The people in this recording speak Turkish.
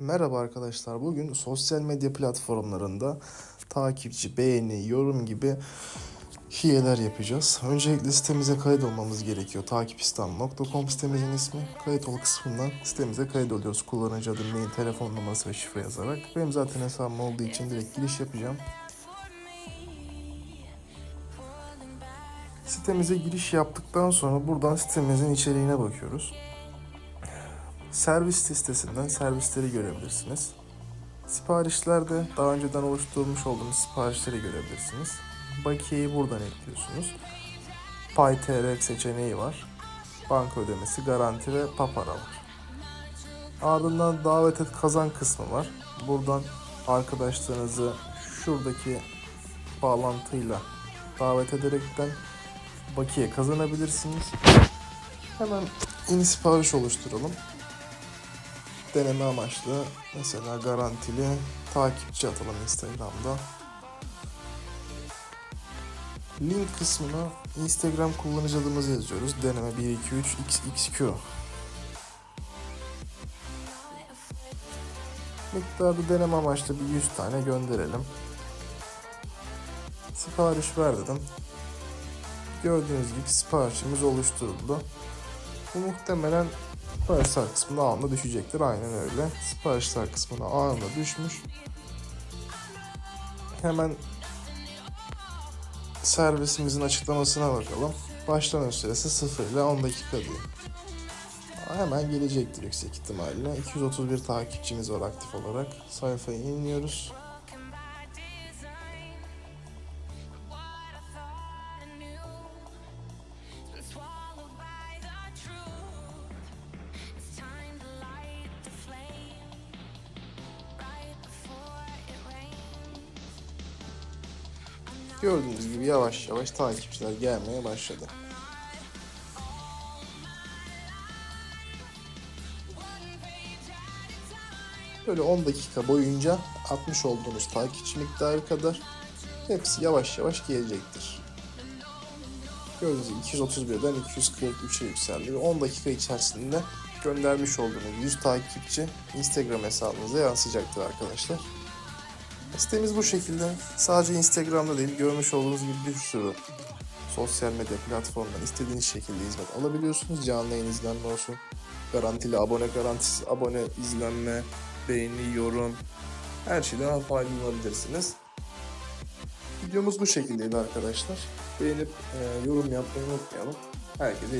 Merhaba arkadaşlar. Bugün sosyal medya platformlarında takipçi, beğeni, yorum gibi hileler yapacağız. Öncelikle sitemize kayıt olmamız gerekiyor. Takipistan.com sitemizin ismi. Kayıt ol kısmından sitemize kayıt oluyoruz. Kullanıcı adı, mail, telefon numarası ve şifre yazarak. Benim zaten hesabım olduğu için direkt giriş yapacağım. Sitemize giriş yaptıktan sonra buradan sitemizin içeriğine bakıyoruz. Servis listesinden servisleri görebilirsiniz. Siparişlerde daha önceden oluşturmuş olduğunuz siparişleri görebilirsiniz. Bakiyeyi buradan ekliyorsunuz. PayTR seçeneği var. Banka ödemesi, garanti ve papara var. Ardından davet et kazan kısmı var. Buradan arkadaşlarınızı şuradaki bağlantıyla davet ederekten bakiye kazanabilirsiniz. Hemen yeni sipariş oluşturalım deneme amaçlı mesela garantili takipçi atalım Instagram'da. Link kısmına Instagram kullanıcı yazıyoruz. Deneme 123 xxq. Miktarda deneme amaçlı bir 100 tane gönderelim. Sipariş ver dedim. Gördüğünüz gibi siparişimiz oluşturuldu. Bu muhtemelen siparişler kısmına anında düşecektir. Aynen öyle. Siparişler kısmına anında düşmüş. Hemen servisimizin açıklamasına bakalım. Başlama süresi 0 ile 10 dakika diyor. Hemen gelecektir yüksek ihtimalle. 231 takipçimiz var aktif olarak. Sayfayı inliyoruz. Gördüğünüz gibi yavaş yavaş takipçiler gelmeye başladı. Böyle 10 dakika boyunca atmış olduğunuz takipçi miktarı kadar hepsi yavaş yavaş gelecektir. Gördüğünüz gibi 231'den 243'e yükseldi ve 10 dakika içerisinde göndermiş olduğunuz 100 takipçi Instagram hesabınıza yansıyacaktır arkadaşlar. Sitemiz bu şekilde. Sadece Instagram'da değil, görmüş olduğunuz gibi bir sürü sosyal medya platformundan istediğiniz şekilde hizmet alabiliyorsunuz. Canlı yayın izlenme olsun, garantili abone garantisi, abone izlenme, beğeni, yorum, her şeyden faydalanabilirsiniz. Videomuz bu şekildeydi arkadaşlar. Beğenip e, yorum yapmayı unutmayalım. Herkese